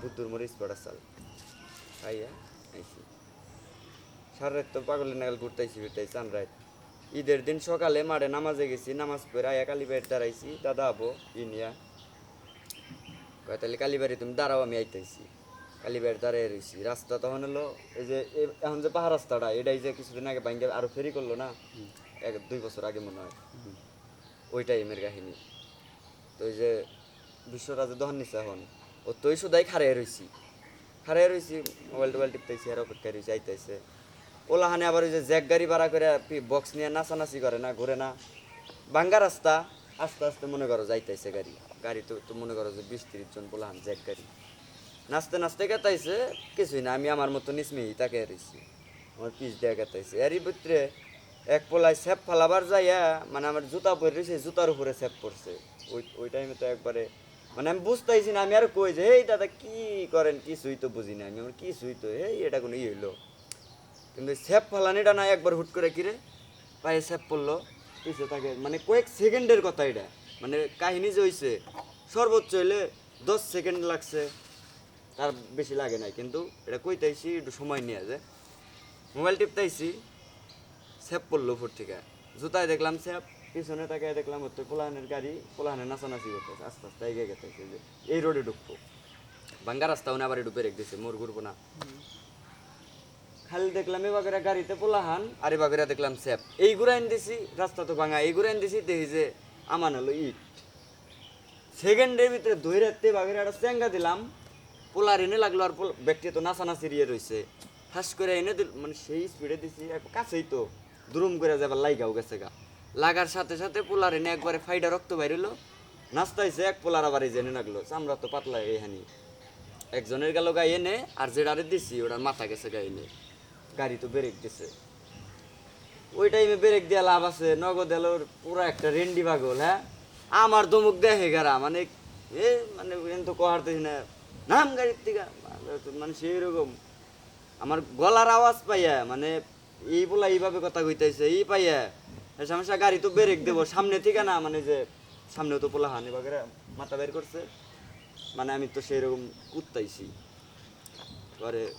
বুদ্ধুর মরিচ পড়া চাল। খাইয়া আইসি সারা রাত তো পাগলের নাগাল ঘুরতেছি ফিরতেছি চান রাত। ঈদের দিন সকালে মাঠে নামাজে গেছি, নামাজ পড়ে আয়া কালীবাড়ি দাঁড়াইছি দাদা আবো ইনিয়া কয়, তাহলে কালীবাড়ি তুমি দাঁড়াও, আমি আইতেছি কালীবাড়ি দাঁড়াই রয়েছি রাস্তা তখন হলো এই যে এখন যে পাহাড় রাস্তাটা, এটাই যে কিছুদিন আগে ভাঙ্গে আরও ফেরি করল না, এক, দুই বছর আগে মনে হয়। ওই টাইমের কাহিনী। তো ওই যে, বিশ্বরাজে দহন নিছে এখন। ও তুই শুধাই খারাই রইছি। খারাই রইছি, মোবাইল টোবাইল টিপতেছি আর অপেক্ষা রয়েছে আইতেছে ওলাহানে আবার ওই যে জ্যাক গাড়ি ভাড়া করে বক্স নিয়ে নাচানাচি করে না, ঘুরে না। বাঙ্গা রাস্তা, আস্তে আস্তে মনে করো যাইতেছে গাড়ি। গাড়ি তো তো মনে করো যে বিশ তিরিশ জন পোলাহান জ্যাক গাড়ি। নাচতে নাচতে গেতাইছে, কিছুই না, আমি আমার মতো নিসমেই তাকে রইছি। আমার পিস দিয়ে গেতাইছে। এরই ভিতরে এক পোলায় স্যাপ ফালাবার যাইয়া মানে আমার জুতা পরে রয়েছে জুতার উপরে স্যাপ পড়ছে ওই ওই টাইমে তো একবারে মানে আমি বুঝতেছি না, আমি আর কই যে এই দাদা, কি করেন? কিছুই তো বুঝি না। আমি আমার কিছুই তো এই এটা কোনো ই হইল। কিন্তু স্যাপ ফালানিটা না একবার হুট করে কিরে পায়ে স্যাপ পড়ল পিছে থাকে মানে কয়েক সেকেন্ডের কথা এটা। মানে কাহিনী যে হইছে, সর্বোচ্চ হইলে দশ সেকেন্ড লাগছে, তার বেশি লাগে নাই। কিন্তু এটা কইতাইছি, একটু সময় নিয়ে যে, মোবাইল টিপতাইছি, স্যাপ পড়ল উপর থেকে। জুতায় দেখলাম স্যাপ পিছনে তাকে দেখলাম হচ্ছে পোলাহানের গাড়ি, পোলাহানের নাচানাচি করতেছে, আস্তে আস্তে এগিয়ে গেতেছে যে, এই রোডে ঢুকবো। ভাঙ্গা রাস্তা উনি আবার একটু ব্রেক দিছে মোর ঘুরবো না। খালি দেখলাম এবাগেরা গাড়িতে পোলাহান, আর এবাগেরা দেখলাম স্যাপ। এই ঘুরাইন দিছি, রাস্তা তো ভাঙা, এই ঘুরাইন দিছি, দেখি যে আমান হলো ইট। সেকেন্ডের ভিতরে ধরে রাখতে বাগেরা একটা চেঙ্গা দিলাম, পোলার এনে লাগল আর ব্যক্তি তো নাচানাচি ইয়ে রয়েছে ফাঁস করে এনে মানে সেই স্পিডে দিছি কাছেই তো, দুরুম করে যাবার লাইগাও গেছে গা। লাগার সাথে সাথে পোলার এনে একবারে ফাইডা রক্ত বাইরিলো নাস্তাইছে এক পোলার আবার এই জেনে লাগল চামড়া তো পাতলা এই হানি। একজনের গেল গায়ে এনে, আর যে যেটারে দিছি, ওটার মাথা গেছে গায়ে এনে। গাড়ি তো ব্রেক দিছে। ওই টাইমে ব্রেক দেওয়া লাভ আছে, নগদ এলো পুরো একটা রেন্ডি পাগল হ্যাঁ? আমার দমুক দেখে গারা মানে এ মানে তো কহারতেছি না। নাম গাড়ির থেকে মানে সেই রকম। আমার গলার আওয়াজ পাইয়া মানে এই বলা এইভাবে কথা কইতাইছে এই পাইয়া সমস্যা, গাড়ি তো ব্রেক দেবো। সামনে থেকে না মানে যে সামনে তো পোলা হানি বাগেরা মাথা বের করছে। মানে আমি তো সেই রকম কুত্তাইছি। পরে